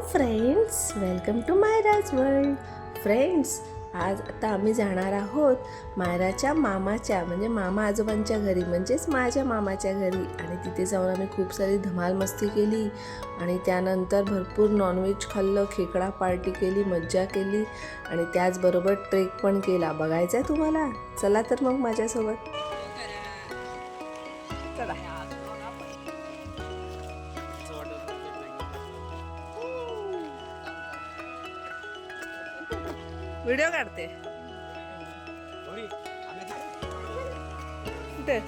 Friends welcome to Mayraj world friends आज आता आम्ही जाणार आहोत मायराच्या मामाच्या म्हणजे मामा आजोबांच्या घरी म्हणजेच माझ्या मामाच्या घरी. आणि तिथे जाऊन आम्ही खूप सारी धमाल मस्ती केली. आणि त्यानंतर भरपूर नॉनव्हेज खाल्लं खेकडा पार्टी केली मज्जा केली. आणि त्याचबरोबर ट्रेक पण केला. बघायचा आहे तुम्हाला? चला तर मग माझ्यासोबत. व्हिडिओ काढते. कुठे?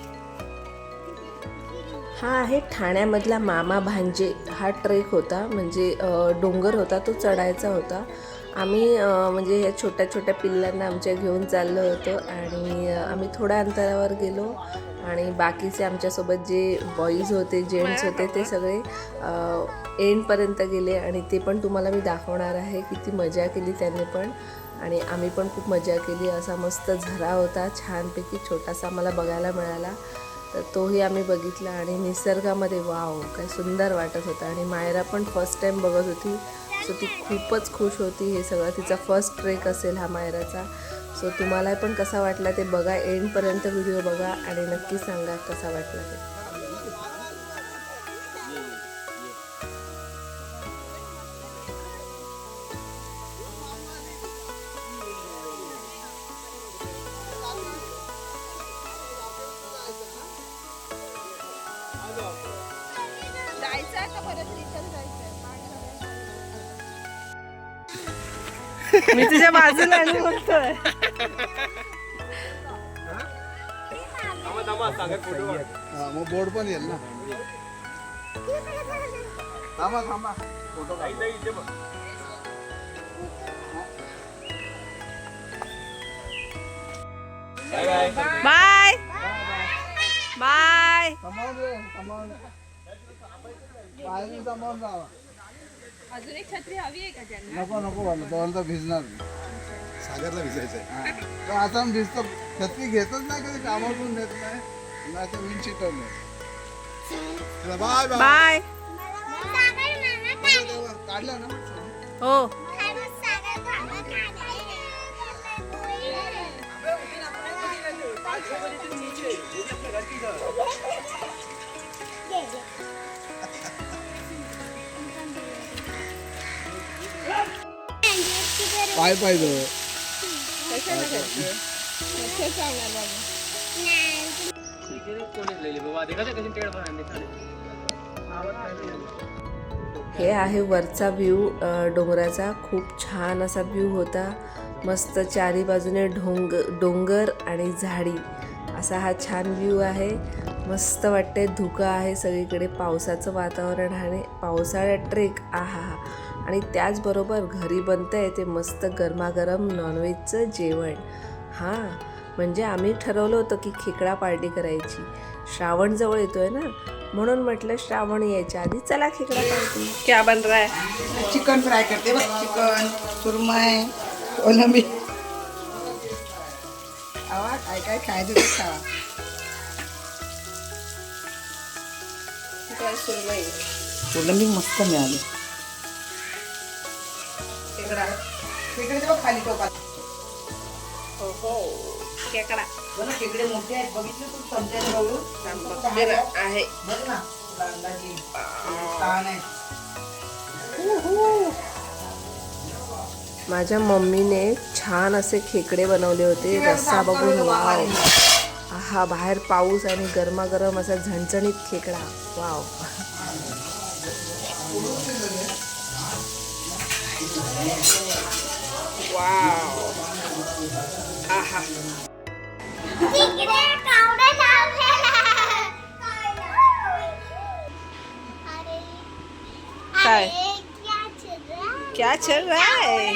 हा आहे ठाण्यामधला मामा भांजे. हा ट्रेक होता म्हणजे डोंगर होता तो चढायचा होता. आम्ही म्हणजे या छोट्या छोट्या पिल्लांना आमच्या घेऊन चाललो होतो आणि आम्ही थोड्या अंतरावर गेलो आणि बाकीचे आमच्यासोबत जे बॉईज होते जेंट्स होते ते सगळे एंडपर्यंत गेले आणि ते पण तुम्हाला मी दाखवणार आहे किती मजा केली त्यांनी पण. आणि आम्ही पण खूप मजा केली. असा मस्त झरा होता. छानपैकी छोटासा मला बघायला मिळाला. तर तोही आम्ही बघितला आणि निसर्गामध्ये वाव काय सुंदर वाटत होता. आणि मायरा पण फर्स्ट टाईम बघत होती. सो ती खूपच खुश होती. हे सगळं तिचा फर्स्ट ट्रेक असेल हा मायराचा. सो तुम्हाला पण कसा वाटला ते बघा. एंडपर्यंत व्हिडिओ बघा आणि नक्की सांगा कसा वाटला ते. मी तुझ्या बाजूला आणि बोलतोय हा, मग बोर्ड पण येईल ना थांबा थांबा फोटो बाय बाय सांभाळून ये, जावा. अजून एक छत्री हवी आहे का त्यांना? नको नको म्हणलं तोपर्यंत भिजणार सागरला भिजायचंय. आता भिजतो. छत्री घेतच नाही कधी कामातून देत नाही. नाही तर विंड चिटवलं बाय बाय काढलं ना हो. काय पाहिजे हे आहे वरचा व्ह्यू डोंगराचा. खूप छान असा व्ह्यू होता. मस्त चारी बाजूने ढोंग डोंगर आणि झाडी. असा हा छान व्ह्यू आहे. मस्त वाटते धुकं आहे सगळीकडे पावसाचं वातावरण आहे. पावसाळ्यात ट्रेक आहा हा आणि त्याचबरोबर घरी बनतं आहे ते मस्त गरमागरम नॉनव्हेजचं जेवण. हां म्हणजे आम्ही ठरवलं होतं की खेकडा पार्टी करायची. श्रावण जवळ येतोय ना? म्हणून म्हटलं श्रावण यायच्या आधी चला खेकडा पार्टी क्या बन रहा है? चिकन फ्राय करते बघ चिकन सुरमई कोलंबी आवा काय काय खायचं ते कोलंबी मस्त मिळाली. खेकडा खेकडे ते बघ खाली टोकात हो हो. खेकडा बघ ना खेकडे मोठे आहेत. बघितले तू समजायला बघून? बघते ना, आहे. बघ ना तुला अंदाज येईल. छान आहे. माझ्या मम्मीने छान असे खेकडे बनवले होते. रस्सा बघून वाव. हा बाहेर पाऊस आणि गरमागरम असा झणझणीत खेकडा. वाव. काय? क्या चल रहा है?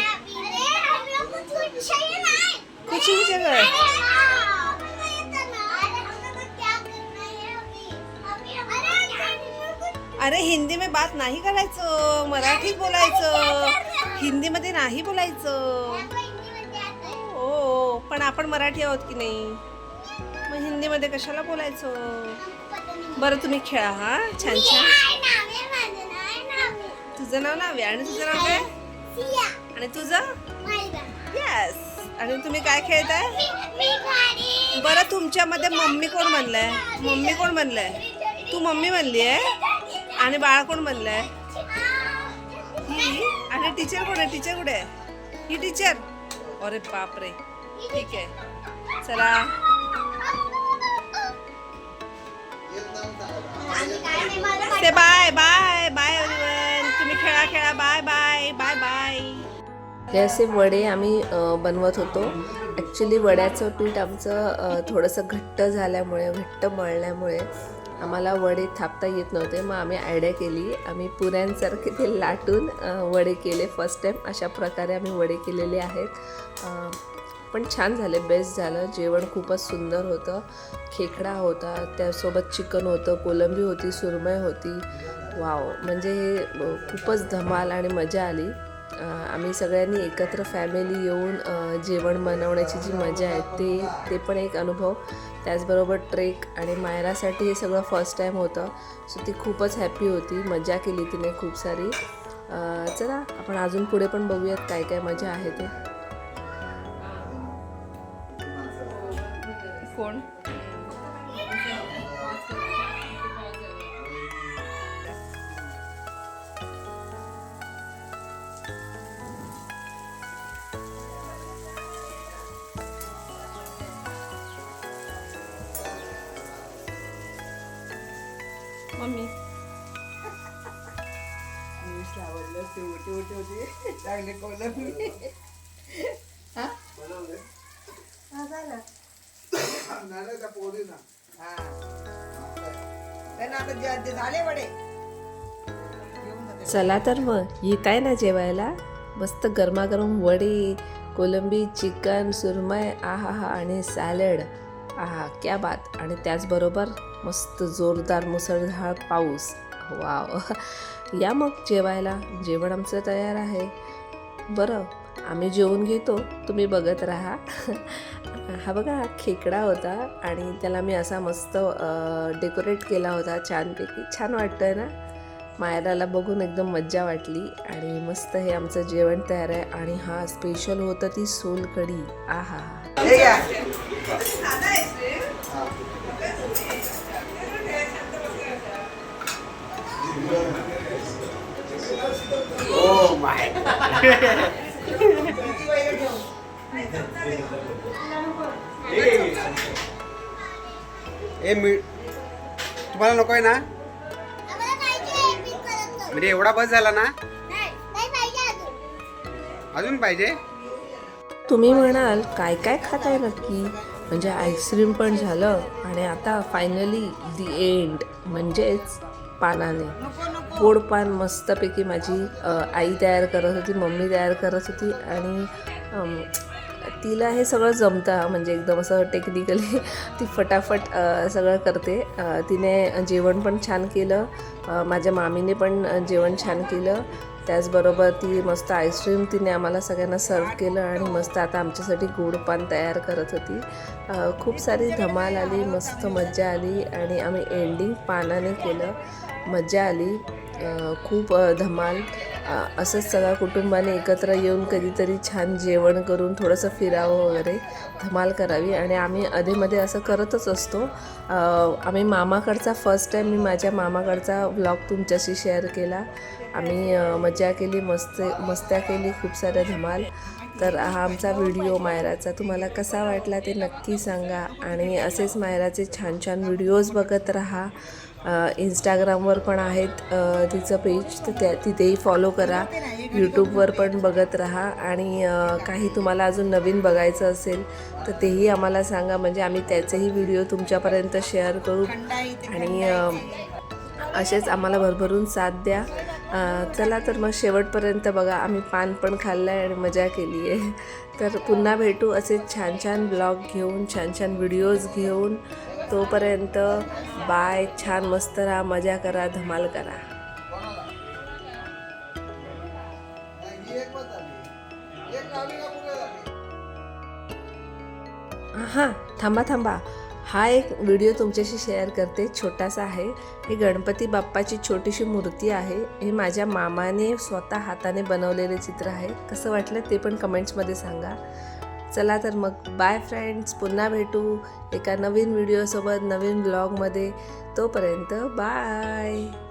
कुछ ही। अरे हिंदी में बात नाही करायचं मराठीत बोलायचं. हिंदीमध्ये नाही बोलायचं. हो पण आपण मराठी आहोत की नाही? मग हिंदीमध्ये कशाला बोलायचं? बरं तुम्ही खेळा हा? छान छान. तुझं नाव नाव्य आणि तुझं नाव काय? आणि तुझं? येस आणि तुम्ही काय खेळताय? बरं तुमच्यामध्ये मम्मी कोण म्हणलंय? मम्मी कोण म्हणलंय? तू मम्मी म्हणली आहे आणि बाळा कोण म्हणलंय ही? आणि टीचर कोण आहे? टीचर कुठे आहे? ही टीचर अरे बापरे. ठीक आहे. चला. ते बाय बाय बाय तुम्ही खेळा खेळा. बाय बाय बाय बाय हे असे वडे आम्ही बनवत होतो. ॲक्च्युली वड्याचं पीठ आमचं थोडंसं घट्ट झाल्यामुळे घट्ट मळल्यामुळे आम्हाला वडे थापता येत नव्हते. मग आम्ही आयडिया केली. आम्ही पुऱ्यांसारखे ते लाटून वडे केले. फर्स्ट टाईम अशा प्रकारे आम्ही वडे केलेले आहेत. पण छान झाले. बेस्ट झालं. जेवण खूपच सुंदर होतं. खेकडा होता. त्यासोबत चिकन होतं. कोलंबी होती. सुरमई होती. वाव म्हणजे हे खूपच धमाल आणि मजा आली. आम्ही सगळ्यांनी एकत्र फॅमिली येऊन जेवण बनवण्याची जी मजा आहे ते ते पण एक अनुभव. त्याचबरोबर ट्रेक आणि मायरासाठी हे सगळं फर्स्ट टाईम होतं. सो ती खूपच हॅपी होती. मजा केली तिने खूप सारी. चला आपण अजून पुढे पण बघूयात काय काय मजा आहे ते. मम्मी. आवडलं उठी होती चांगले कोलंबी हा? हा झालं. हा. आता झाले वडे. चला तर मग येत आहे ना जेवायला? मस्त गरमागरम वडे कोलंबी चिकन सुरमय आहा हा आणि सॅलड. आहा क्या बात. आणि त्याचबरोबर मस्त जोरदार मुसळधार पाऊस. वाव. या मग जेवायला. जेवण आमचं तयार आहे. बरं आम्ही जेवून घेतो. तुम्ही बघत राहा. हा बघा खेकडा होता आणि त्याला मी असा मस्त डेकोरेट केला होता छानपैकी. छान वाटतंय ना? मायराला बघून एकदम मज्जा वाटली. आणि मस्त हे आमचं जेवण तयार आहे. आणि हा स्पेशल होतं ती सोलकढी. आहा. घ्या ए मी तुम्हाला नको आहे ना? म्हणजे एवढा बस झाला ना? अजून पाहिजे? तुम्ही म्हणाल काय काय खाताय नक्की? म्हणजे आईस्क्रीम पण झालं आणि आता फायनली दी एंड म्हणजेच पानाने. पोडपान मस्तपैकी माझी आई तयार करत होती मम्मी तयार करत होती आणि तिला हे सगळं जमतं म्हणजे एकदम असं टेक्निकली ती फटाफट सगळं करते. तिने जेवण पण छान केलं. माझ्या मामीने पण जेवण छान केलं. त्याचबरोबर ती मस्त आईस्क्रीम तिने आम्हाला सगळ्यांना सर्व केलं आणि मस्त आता आमच्यासाठी गोड पान तयार करत होती. खूप सारी धमाल आली मस्त मज्जा आली आणि आम्ही एंडिंग पानाने केलं. मज्जा आली. खूप धमाल. असंच सगळ्या कुटुंबाने एकत्र येऊन कधीतरी छान जेवण करून थोडंसं फिरावं वगैरे धमाल करावी. आणि आम्ही अधेमध्ये असं करतच असतो. आम्ही मामाकडचा फर्स्ट टाईम मी माझ्या मामाकडचा व्लॉग तुमच्याशी शेअर केला. आम्ही मजा केली मस्त मस्त्या केली खूप साऱ्या धमाल. तर हा आमचा व्हिडिओ मायराचा. तुम्हाला कसा वाटला ते नक्की सांगा. आणि असेच मायराचे छान छान व्हिडिओज बघत राहा. इंस्टाग्रामवर पण आहेत तिचं पेज तर त्या तिथेही फॉलो करा. यूट्यूबवर पण बघत राहा. आणि काही तुम्हाला अजून नवीन बघायचं असेल तर तेही आम्हाला सांगा. म्हणजे आम्ही त्याचेही व्हिडिओ तुमच्यापर्यंत शेअर करू. आणि असेच आम्हाला भरभरून साथ द्या. चला तर मग शेवटपर्यंत बघा. आम्ही पान पण खाल्लं आहे आणि मजा केली आहे तर पुन्हा भेटू. असे छान छान ब्लॉग घेऊन छान छान व्हिडिओज घेऊन. तोपर्यंत बाय छान मस्त राहा मजा करा धमाल करा. हां थांबा थांबा. हा एक व्हिडिओ तुमच्याशी शेअर करते छोटासा आहे. ही गणपती बाप्पाची छोटीशी मूर्ती आहे. हे माझ्या मामाने स्वतः हाताने बनवलेले चित्र आहे. कसं वाटलं ते पण कमेंट्समध्ये सांगा. चला तर मग बाय फ्रेंड्स पुन्हा भेटू एका नवीन व्हिडिओसोबत नवीन ब्लॉगमध्ये तोपर्यंत बाय